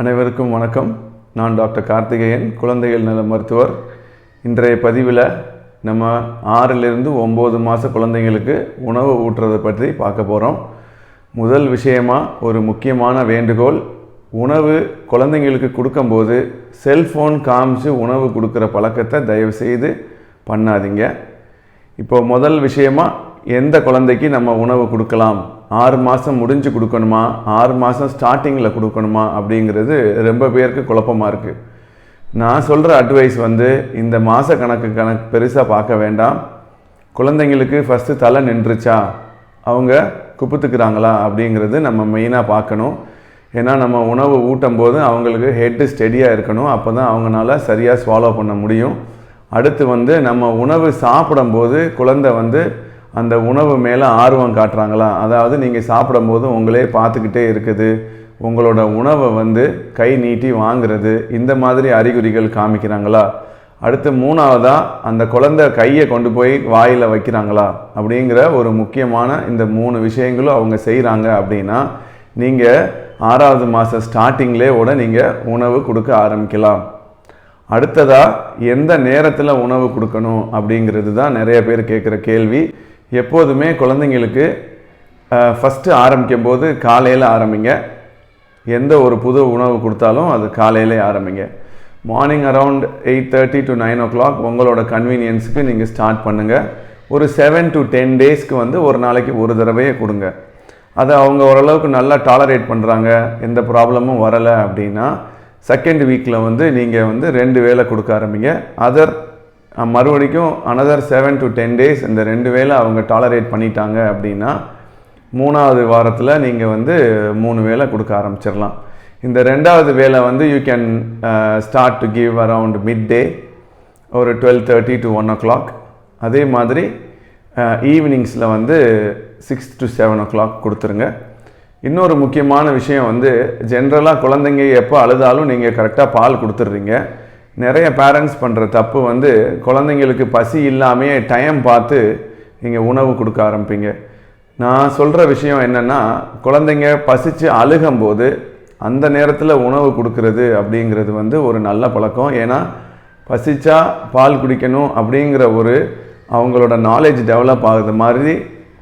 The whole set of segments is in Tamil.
அனைவருக்கும் வணக்கம். நான் டாக்டர் கார்த்திகேயன் குழந்தைகள் நல மருத்துவர். இன்றைய பதிவில் நம்ம ஆறிலிருந்து ஒம்பது மாத குழந்தைங்களுக்கு உணவு ஊட்டுறதை பற்றி பார்க்க போகிறோம் முதல் விஷயமா ஒரு முக்கியமான வேண்டுகோள் உணவு குழந்தைங்களுக்கு கொடுக்கும்போது செல்ஃபோன் காமிச்சு உணவு கொடுக்குற பழக்கத்தை தயவு செய்து பண்ணாதீங்க. இப்போ முதல் விஷயமாக எந்த குழந்தைக்கு நம்ம உணவு கொடுக்கலாம்? ஆறு மாதம் முடிஞ்சு கொடுக்கணுமா? ஆறு மாதம் ஸ்டார்டிங்கில் கொடுக்கணுமா? அப்படிங்கிறது ரொம்ப பேருக்கு குழப்பமாக இருக்குது நான் சொல்கிற அட்வைஸ் வந்து இந்த மாத கணக்கு கணக்கு பெருசாக பார்க்க வேண்டாம். குழந்தைங்களுக்கு ஃபஸ்ட்டு தலை நின்றுச்சா அவங்க குப்புத்துக்கிறாங்களா? அப்படிங்கிறது நம்ம மெயினாக பார்க்கணும். ஏன்னா நம்ம உணவு ஊட்டும் போது அவங்களுக்கு ஹெட்டு ஸ்டெடியாக இருக்கணும். அப்போ தான் அவங்களால சரியாக ஸ்வாலோ பண்ண முடியும். அடுத்து வந்து நம்ம உணவு சாப்பிடும்போது குழந்தை வந்து அந்த உணவு மேலே ஆர்வம் காட்டுறாங்களா? அதாவது நீங்கள் சாப்பிடும்போது உங்களே பார்த்துக்கிட்டே இருக்குது. உங்களோட உணவை வந்து கை நீட்டி வாங்குறது இந்த மாதிரி அறிகுறிகள் காமிக்கிறாங்களா? அடுத்து மூணாவதாக அந்த குழந்தை கையை கொண்டு போய் வாயில் வைக்கிறாங்களா? அப்படிங்கிற ஒரு முக்கியமான இந்த மூணு விஷயங்களும் அவங்க செய்கிறாங்க அப்படின்னா நீங்கள் ஆறாவது மாதம் ஸ்டார்டிங்லேயே கூட நீங்கள் உணவு கொடுக்க ஆரம்பிக்கலாம். அடுத்ததாக எந்த நேரத்தில் உணவு கொடுக்கணும் அப்படிங்கிறது தான் நிறைய பேர் கேட்குற கேள்வி. எப்போதுமே குழந்தைங்களுக்கு ஃபஸ்ட்டு ஆரம்பிக்கும் போது காலையில் ஆரம்பிங்க. எந்த ஒரு புது உணவு கொடுத்தாலும் அது காலையிலே ஆரம்பிங்க. Morning around eight thirty to nine o'clock உங்களோட கன்வீனியன்ஸுக்கு நீங்கள் ஸ்டார்ட் பண்ணுங்கள் ஒரு செவன் டு டென் டேஸ்க்கு வந்து ஒரு நாளைக்கு ஒரு தடவையே கொடுங்க. அதை அவங்க ஓரளவுக்கு நல்லா டாலரேட் பண்ணுறாங்க எந்த ப்ராப்ளமும் வரலை அப்படின்னா செகண்ட் வீக்கில் வந்து நீங்கள் வந்து ரெண்டு வேளை கொடுக்க ஆரம்பிங்க. Other மறுபடிக்கும் another seven to ten days இந்த ரெண்டு வேளை அவங்க டாலரேட் பண்ணிட்டாங்க அப்படின்னா மூணாவது வாரத்தில் நீங்கள் வந்து மூணு வேளை கொடுக்க ஆரம்பிச்சிடலாம். இந்த ரெண்டாவது வேலை வந்து you can start to give around mid day ஒரு twelve thirty to one o'clock அதே மாதிரி ஈவினிங்ஸில் வந்து six to seven o'clock கொடுத்துருங்க. இன்னொரு முக்கியமான விஷயம் வந்து ஜென்ரலாக குழந்தைங்க எப்போ அழுதாலும் நீங்கள் கரெக்டாக பால் கொடுத்துட்றீங்க. நிறைய பேரண்ட்ஸ் பண்ணுற தப்பு வந்து குழந்தைங்களுக்கு பசி இல்லாமையே டைம் பார்த்து நீங்கள் உணவு கொடுக்க ஆரம்பிப்பீங்க. நான் சொல்கிற விஷயம் என்னென்னா குழந்தைங்க பசித்து அழுகும்போது அந்த நேரத்தில் உணவு கொடுக்கறது அப்படிங்கிறது வந்து ஒரு நல்ல பழக்கம். ஏன்னா பசிச்சா பால் குடிக்கணும் அப்படிங்கிற ஒரு அவங்களோட நாலேஜ் டெவலப் ஆகுது மாதிரி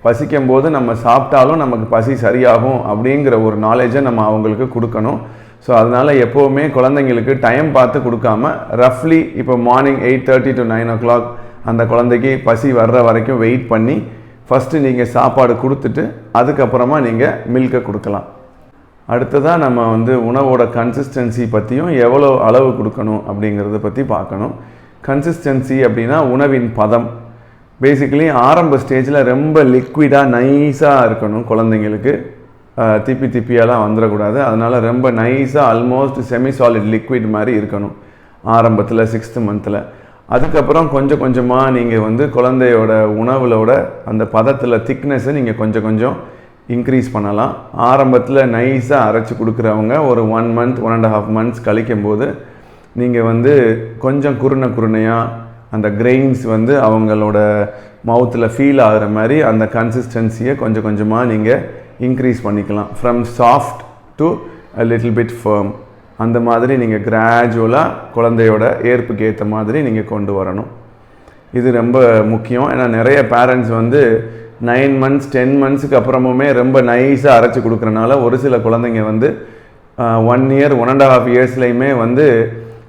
பசிக்கும் போது நம்ம சாப்பிட்டாலும் நமக்கு பசி சரியாகும் அப்படிங்கிற ஒரு நாலேஜை நம்ம அவங்களுக்கு கொடுக்கணும். ஸோ அதனால் எப்போவுமே குழந்தைங்களுக்கு டைம் பார்த்து கொடுக்காம ரஃப்லி இப்போ morning eight thirty to nine o'clock அந்த குழந்தைக்கு பசி வர்ற வரைக்கும் வெயிட் பண்ணி ஃபஸ்ட்டு நீங்கள் சாப்பாடு கொடுத்துட்டு அதுக்கப்புறமா நீங்கள் மில்கை கொடுக்கலாம். அடுத்ததாக நம்ம வந்து உணவோட கன்சிஸ்டன்சி பற்றியும் எவ்வளோ அளவு கொடுக்கணும் அப்படிங்கிறத பற்றி பார்க்கணும். கன்சிஸ்டன்சி அப்படின்னா உணவின் பதம். பேசிக்கலி ஆரம்ப ஸ்டேஜில் ரொம்ப லிக்விடாக நைஸாக இருக்கணும் குழந்தைங்களுக்கு. திப்பி திப்பியெல்லாம் வந்துடக்கூடாது. அதனால் ரொம்ப நைஸாக ஆல்மோஸ்ட் செமி சாலிட் லிக்விட் மாதிரி இருக்கணும். ஆரம்பத்தில் சிக்ஸ்த்து மந்தில் அதுக்கப்புறம் கொஞ்சம் கொஞ்சமாக நீங்கள் வந்து குழந்தையோட உணவுலோட அந்த பதத்தில் திக்னஸை நீங்கள் கொஞ்சம் கொஞ்சம் இன்க்ரீஸ் பண்ணலாம். ஆரம்பத்தில் நைஸாக அரைச்சி கொடுக்குறவங்க ஒரு one month one and half months கழிக்கும் போது நீங்கள் வந்து கொஞ்சம் குருணை குருணையாக அந்த கிரெயின்ஸ் வந்து அவங்களோட மவுத்தில் ஃபீல் ஆகிற மாதிரி அந்த கன்சிஸ்டன்சியை கொஞ்சம் கொஞ்சமாக நீங்கள் இன்க்ரீஸ் பண்ணிக்கலாம். From soft to a little bit firm அந்த மாதிரி நீங்கள் கிராஜுவலாக குழந்தையோட ஏற்புக்கு ஏற்ற மாதிரி நீங்கள் கொண்டு வரணும். இது ரொம்ப முக்கியம். ஏன்னா நிறைய பேரண்ட்ஸ் வந்து நைன் மந்த்ஸ் டென் மந்த்ஸுக்கு அப்புறமுமே ரொம்ப நைஸாக அரைச்சி கொடுக்குறனால ஒரு சில குழந்தைங்க வந்து one year one and half இயர்ஸ்லையுமே வந்து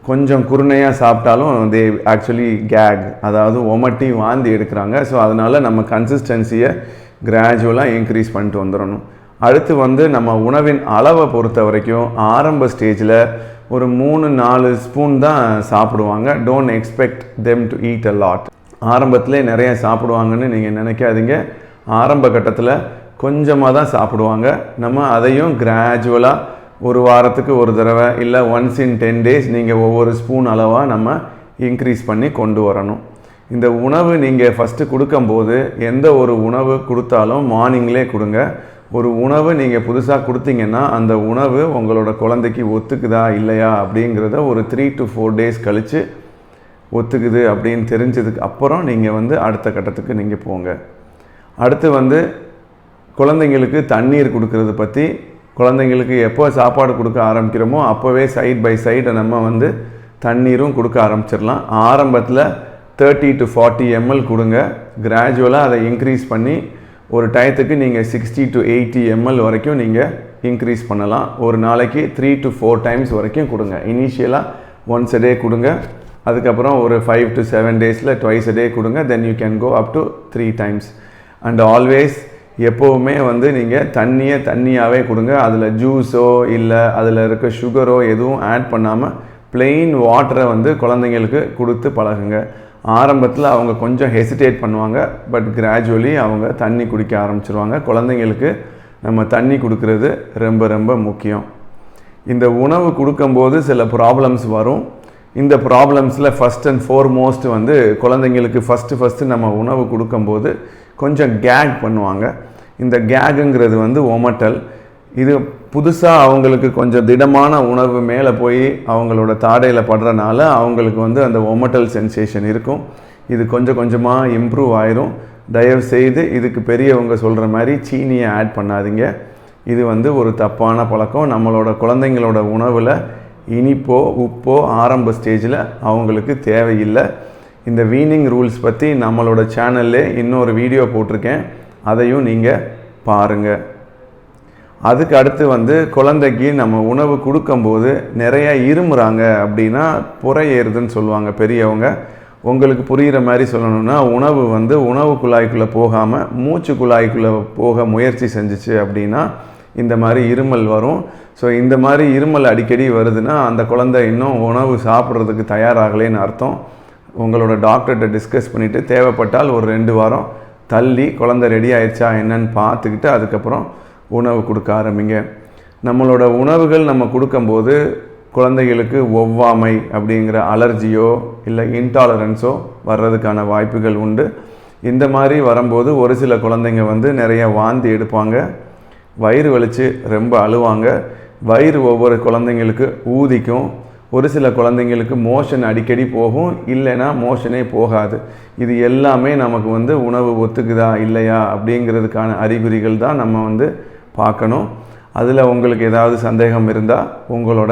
கொஞ்சம் குருணையாக சாப்பிட்டாலும் தே ஆக்சுவலி கேக் அதாவது ஒமட்டி வாந்தி எடுக்கிறாங்க. ஸோ அதனால் நம்ம கன்சிஸ்டன்சியை கிராஜுவலாக இன்க்ரீஸ் பண்ணிட்டு வந்துடணும் அடுத்து வந்து நம்ம உணவின் அளவை பொறுத்த வரைக்கும் ஆரம்ப ஸ்டேஜில் ஒரு மூணு நாலு ஸ்பூன் தான் சாப்பிடுவாங்க. Don't expect them to eat a lot ஆரம்பத்திலே நிறைய சாப்பிடுவாங்கன்னு நீங்கள் நினைக்காதீங்க. ஆரம்ப கட்டத்தில் கொஞ்சமாக தான் சாப்பிடுவாங்க. நம்ம அதையும் கிராஜுவலாக ஒரு வாரத்துக்கு ஒரு தடவை இல்லை ஒன்ஸ் இன் டென் டேஸ் நீங்கள் ஒவ்வொரு ஸ்பூன் அளவாக நம்ம இன்க்ரீஸ் பண்ணி கொண்டு வரணும். இந்த உணவு நீங்கள் ஃபஸ்ட்டு கொடுக்கும்போது எந்த ஒரு உணவு கொடுத்தாலும் மார்னிங்லே கொடுங்க. ஒரு உணவு நீங்கள் புதுசாக கொடுத்தீங்கன்னா அந்த உணவு உங்களோட குழந்தைக்கு ஒத்துக்குதா இல்லையா அப்படிங்கிறத ஒரு த்ரீ டு ஃபோர் டேஸ் கழித்து ஒத்துக்குது அப்படின்னு தெரிஞ்சதுக்கு அப்புறம் நீங்கள் வந்து அடுத்த கட்டத்துக்கு நீங்கள் போங்க. அடுத்து வந்து குழந்தைங்களுக்கு தண்ணீர் கொடுக்கறது பற்றி குழந்தைங்களுக்கு எப்போ சாப்பாடு கொடுக்க ஆரம்பிக்கிறோமோ அப்போவே சைட் பை சைடை நம்ம வந்து தண்ணீரும் கொடுக்க ஆரம்பிச்சிடலாம். ஆரம்பத்தில் தேர்ட்டி டு ஃபார்ட்டி எம்எல் கொடுங்க. கிராஜுவலாக அதை இன்க்ரீஸ் பண்ணி ஒரு டயத்துக்கு நீங்கள் சிக்ஸ்டி டு எயிட்டி எம்எல் வரைக்கும் நீங்கள் இன்க்ரீஸ் பண்ணலாம். ஒரு நாளைக்கு த்ரீ டு ஃபோர் டைம்ஸ் வரைக்கும் கொடுங்க. இனிஷியலாக ஒன்ஸ் அ டே கொடுங்க. அதுக்கப்புறம் ஒரு ஃபைவ் டு செவன் டேஸில் ட்வைஸ் அ டே கொடுங்க. Then you can go up to three times and always எப்போவுமே வந்து நீங்கள் தண்ணியை தண்ணியாகவே கொடுங்க. அதில் ஜூஸோ இல்லை அதில் இருக்க சுகரோ எதுவும் ஆட் பண்ணாமல் ப்ளெயின் வாட்டரை வந்து குழந்தைங்களுக்கு கொடுத்து பழகுங்க. ஆரம்பத்தில் அவங்க கொஞ்சம் ஹெசிடேட் பண்ணுவாங்க பட் கிராஜுவலி அவங்க தண்ணி குடிக்க ஆரம்பிச்சிருவாங்க. குழந்தைங்களுக்கு நம்ம தண்ணி கொடுக்கறது ரொம்ப ரொம்ப முக்கியம். இந்த உணவு கொடுக்கும்போது சில ப்ராப்ளம்ஸ் வரும். இந்த ப்ராப்ளம்ஸில் ஃபஸ்ட் அண்ட் ஃபோர்மோஸ்ட் வந்து குழந்தைங்களுக்கு ஃபஸ்ட்டு ஃபஸ்ட்டு நம்ம உணவு கொடுக்கும்போது கொஞ்சம் கேக் பண்ணுவாங்க. இந்த கேகுங்கிறது வந்து ஒமட்டல். இது புதுசாக அவங்களுக்கு கொஞ்சம் திடமான உணவு மேலே போய் அவங்களோட தாடையில் படுறனால அவங்களுக்கு வந்து அந்த ஒமட்டல் சென்சேஷன் இருக்கும். இது கொஞ்சம் கொஞ்சமாக இம்ப்ரூவ் ஆயிரும். தயவு செய்து இதுக்கு பெரியவங்க சொல்கிற மாதிரி சீனியை ஆட் பண்ணாதீங்க. இது வந்து ஒரு தப்பான பழக்கம். நம்மளோட குழந்தைங்களோட உணவில் இனிப்போ உப்போ ஆரம்ப ஸ்டேஜில் அவங்களுக்கு தேவையில்லை. இந்த வீனிங் ரூல்ஸ் பற்றி நம்மளோட சேனல்லே இன்னொரு வீடியோ போட்டிருக்கேன். அதையும் நீங்கள் பாருங்கள் அதுக்கு அடுத்து வந்து குழந்தைக்கு நம்ம உணவு கொடுக்கும்போது நிறைய இருமுறாங்க அப்படின்னா புறை ஏறுதுன்னு சொல்லுவாங்க பெரியவங்க. உங்களுக்கு புரிகிற மாதிரி சொல்லணும்னா உணவு வந்து உணவு குழாய்க்குள்ளே போகாமல் மூச்சு குழாய்க்குள்ளே போக முயற்சி செஞ்சுச்சு அப்படின்னா இந்த மாதிரி இருமல் வரும். ஸோ இந்த மாதிரி இருமல் அடிக்கடி வருதுன்னா அந்த குழந்தை இன்னும் உணவு சாப்பிட்றதுக்கு தயாராகலேன்னு அர்த்தம். உங்களோட டாக்டர்கிட்ட டிஸ்கஸ் பண்ணிவிட்டு தேவைப்பட்டால் ஒரு ரெண்டு வாரம் தள்ளி குழந்தை ரெடி ஆயிடுச்சா என்னன்னு பார்த்துக்கிட்டு அதுக்கப்புறம் உணவு கொடுக்க ஆரம்பிங்க. நம்மளோட உணவுகள் நம்ம கொடுக்கும்போது குழந்தைகளுக்கு ஒவ்வாமை அப்படிங்கிற அலர்ஜியோ இல்லை இன்டாலரன்ஸோ வர்றதுக்கான வாய்ப்புகள் உண்டு. இந்த மாதிரி வரும்போது ஒரு சில குழந்தைங்க வந்து நிறைய வாந்தி எடுப்பாங்க. வயிறு வலிச்சு ரொம்ப அழுவாங்க. வயிறு ஒவ்வொரு குழந்தைங்களுக்கு ஊதிக்கும். ஒரு சில குழந்தைங்களுக்கு மோஷன் அடிக்கடி போகும். இல்லைன்னா மோஷனே போகாது. இது எல்லாமே நமக்கு வந்து உணவு ஒத்துக்குதா இல்லையா அப்படிங்கிறதுக்கான அறிகுறிகள் தான் நம்ம வந்து பார்க்கணும். அதில் உங்களுக்கு ஏதாவது சந்தேகம் இருந்தால் உங்களோட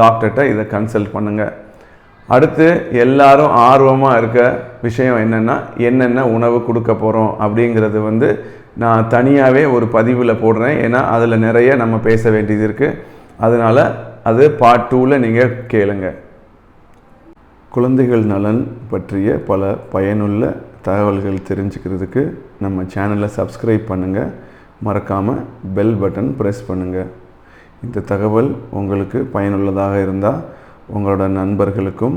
டாக்டர்கிட்ட இதை கன்சல்ட் பண்ணுங்கள் அடுத்து எல்லாரும் ஆர்வமாக இருக்க விஷயம் என்னென்னா என்னென்ன உணவு கொடுக்க போகிறோம் அப்படிங்கிறது வந்து நான் தனியாகவே ஒரு பதிவில் போடுறேன். ஏன்னா அதில் நிறைய நம்ம பேச வேண்டியது இருக்குது அதனால் அது பார்ட் டூவில் நீங்கள் கேளுங்க. குழந்தைகள் நலன் பற்றிய பல பயனுள்ள தகவல்கள் தெரிஞ்சுக்கிறதுக்கு நம்ம சேனலை சப்ஸ்கிரைப் பண்ணுங்கள் மறக்காமல் பெல் பட்டன் ப்ரெஸ் பண்ணுங்கள் இந்த தகவல் உங்களுக்கு பயனுள்ளதாக இருந்தால் உங்களோட நண்பர்களுக்கும்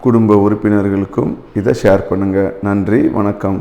குடும்ப உறுப்பினர்களுக்கும் இதை ஷேர் பண்ணுங்கள் நன்றி வணக்கம்.